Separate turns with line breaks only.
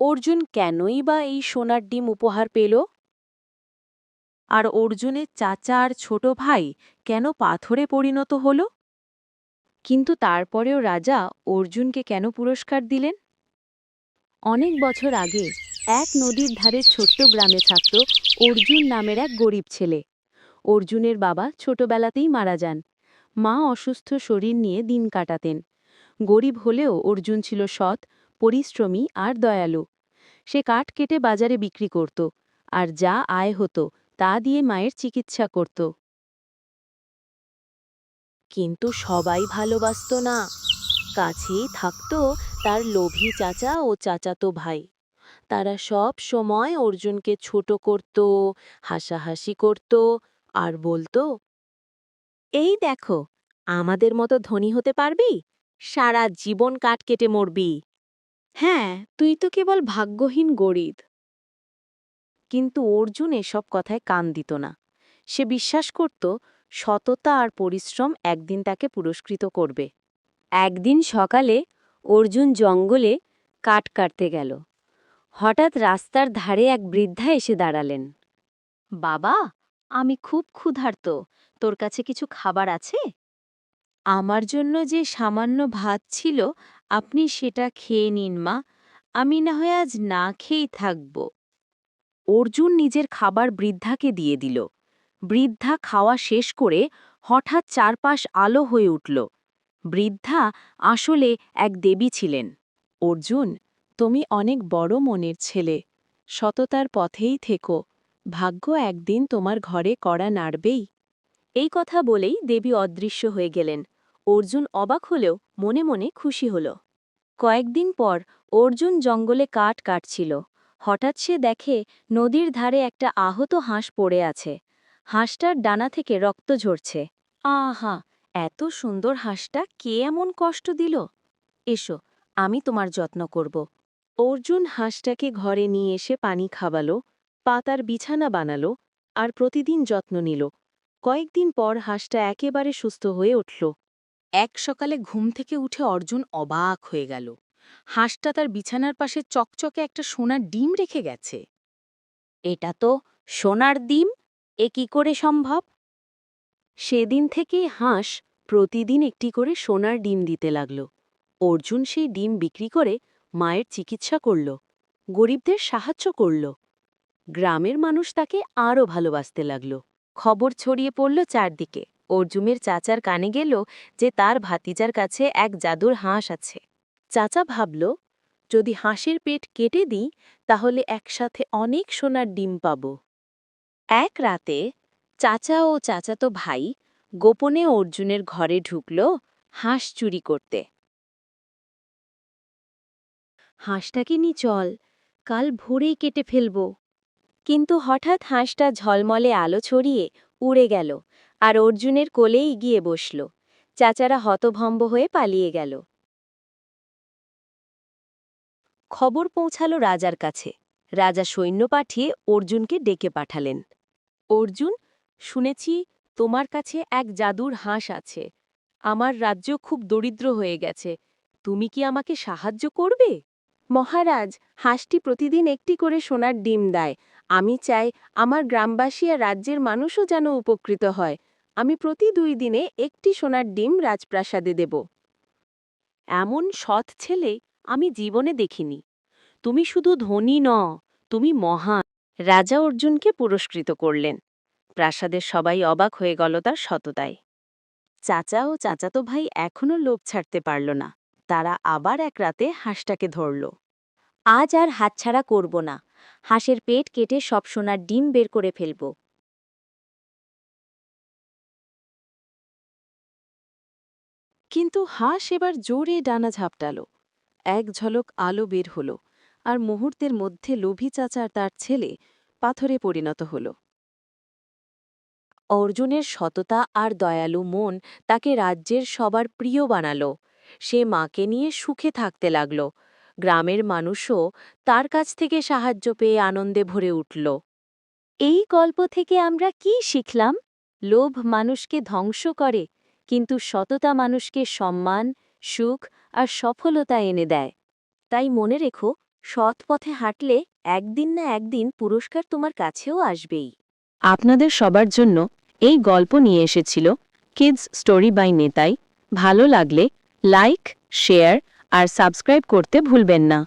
অর্জুন কেনই বা এই সোনার ডিম উপহার পেল? আর অর্জুনের চাচা আর ছোট ভাই কেন পাথরে পরিণত হল? কিন্তু তারপরেও রাজা অর্জুনকে কেন পুরস্কার দিলেন? অনেক বছর আগে এক নদীর ধারে ছোট্ট গ্রামে থাকত অর্জুন নামের এক গরিব ছেলে। অর্জুনের বাবা ছোটবেলাতেই মারা যান। মা অসুস্থ শরীর নিয়ে দিন কাটাতেন। গরিব হলেও অর্জুন ছিল সৎ পরিশ্রমী আর দয়ালু। সে কাঠ কেটে বাজারে বিক্রি করত, আর যা আয় হতো, তা দিয়ে মায়ের চিকিৎসা করত। কিন্তু সবাই ভালোবাসত না। কাছেই থাকত তার লোভী চাচা ও চাচাতো ভাই। তারা সব সময় অর্জুনকে ছোট করত, হাসাহাসি করত, আর বলতো, এই দেখো, আমাদের মতো ধনী হতে পারবি? সারা জীবন কাঠ কেটে মরবি। হ্যাঁ তুই তো কেবল ভাগ্যহীন গরিব। কিন্তু অর্জুন এসব কথায় কান দিত না। সে বিশ্বাস করত, সততা আর পরিশ্রম একদিন তাকে পুরস্কৃত করবে। একদিন সকালে অর্জুন জঙ্গলে কাঠ কাটতে গেল। হঠাৎ রাস্তার ধারে এক বৃদ্ধা এসে দাঁড়ালেন। বাবা, আমি খুব ক্ষুধার্ত। তোর কাছে কিছু খাবার আছে? আমার জন্য যে সামান্য ভাত ছিল আপনি সেটা খেয়ে নিন, মা। আমি না হয় আজ না খেয়েই থাকব। অর্জুন নিজের খাবার বৃদ্ধাকে দিয়ে দিল। বৃদ্ধা খাওয়া শেষ করে হঠাৎ চারপাশ আলো হয়ে উঠল। বৃদ্ধা আসলে এক দেবী ছিলেন। অর্জুন, তুমি অনেক বড় মনের ছেলে। সততার পথেই থেকো। ভাগ্য একদিন তোমার ঘরে কড়া নাড়বেই। এই কথা বলেই দেবী অদৃশ্য হয়ে গেলেন। অর্জুন অবাক হলেও মনে মনে খুশি হল। কয়েকদিন পর অর্জুন জঙ্গলে কাঠ কাটছিল। হঠাৎ সে দেখে নদীর ধারে একটা আহত হাঁস পড়ে আছে। হাঁসটার ডানা থেকে রক্ত ঝরছে। আহা, এত সুন্দর হাঁসটা কে এমন কষ্ট দিল? এসো, আমি তোমার যত্ন করব। অর্জুন হাঁসটাকে ঘরে নিয়ে এসে পানি খাওয়ালো, পাতার বিছানা বানালো আর প্রতিদিন যত্ন নিল। কয়েকদিন পর হাঁসটা একেবারে সুস্থ হয়ে উঠল। এক সকালে ঘুম থেকে উঠে অর্জুন অবাক হয়ে গেল। হাঁসটা তার বিছানার পাশে চকচকে একটা সোনার ডিম রেখে গেছে। এটা তো সোনার ডিম? এ কি করে সম্ভব? সেদিন থেকেই হাঁস প্রতিদিন একটি করে সোনার ডিম দিতে লাগল। অর্জুন সেই ডিম বিক্রি করে মায়ের চিকিৎসা করল, গরিবদের সাহায্য করল। গ্রামের মানুষ তাকে আরও ভালোবাসতে লাগল। খবর ছড়িয়ে পড়ল চারদিকে। অর্জুনের চাচার কানে গেল যে তার ভাতিজার কাছে এক জাদুর হাঁস আছে। চাচা ভাবল, যদি হাঁসের পেট কেটে দিই, তাহলে একসাথে অনেক সোনার ডিম পাব। এক রাতে চাচা ও চাচাতো ভাই গোপনে অর্জুনের ঘরে ঢুকল হাঁস চুরি করতে। হাঁসটাকে নি চল, কাল ভোরেই কেটে ফেলব। কিন্তু হঠাৎ হাঁসটা ঝলমলে আলো ছড়িয়ে উড়ে গেল। আর অর্জুনের কোলেই গিয়ে বসল। চাচারা হতভম্ব হয়ে পালিয়ে গেল। খবর পৌঁছালো রাজার কাছে। রাজা সৈন্য পাঠিয়ে অর্জুনকে ডেকে পাঠালেন। অর্জুন, শুনেছি তোমার কাছে এক জাদুর হাঁস আছে। আমার রাজ্য খুব দরিদ্র হয়ে গেছে। তুমি কি আমাকে সাহায্য করবে? মহারাজ, হাঁসটি প্রতিদিন একটি করে সোনার ডিম দেয়। আমি চাই আমার গ্রামবাসী আর রাজ্যের মানুষও যেন উপকৃত হয়। আমি প্রতি দুই দিনে একটি সোনার ডিম রাজপ্রাসাদে দেব। এমন সৎ ছেলে আমি জীবনে দেখিনি। তুমি শুধু ধনী ন তুমি মহান। রাজা অর্জুনকে পুরস্কৃত করলেন। প্রাসাদের সবাই অবাক হয়ে গেল তার সততায়। চাচা ও চাচাতো ভাই এখনও লোভ ছাড়তে পারল না। তারা আবার এক রাতে হাঁসটাকে ধরল। আজ আর হাতছাড়া করব না। হাঁসের পেট কেটে সব সোনার ডিম বের করে ফেলব। কিন্তু হাঁস এবার জোরে ডানা ঝাপটাল। এক ঝলক আলো বের হল আর মুহূর্তের মধ্যে লোভী চাচার তার ছেলে পাথরে পরিণত হল। অর্জুনের সততা আর দয়ালু মন তাকে রাজ্যের সবার প্রিয় বানাল। সে মাকে নিয়ে সুখে থাকতে লাগল। গ্রামের মানুষও তার কাছ থেকে সাহায্য পেয়ে আনন্দে ভরে উঠল। এই গল্প থেকে আমরা কি শিখলাম? লোভ মানুষকে ধ্বংস করে কিন্তু সততা মানুষকে সম্মান, সুখ আর সফলতা এনে দেয়। তাই মনে রেখো, সৎ পথে হাঁটলে একদিন না একদিন পুরস্কার তোমার কাছেও আসবেই।
আপনাদের সবার জন্য এই গল্প নিয়ে এসেছিল কিডস স্টোরি বাই নেতাই। ভালো লাগলে লাইক শেয়ার আর সাবস্ক্রাইব করতে ভুলবেন না।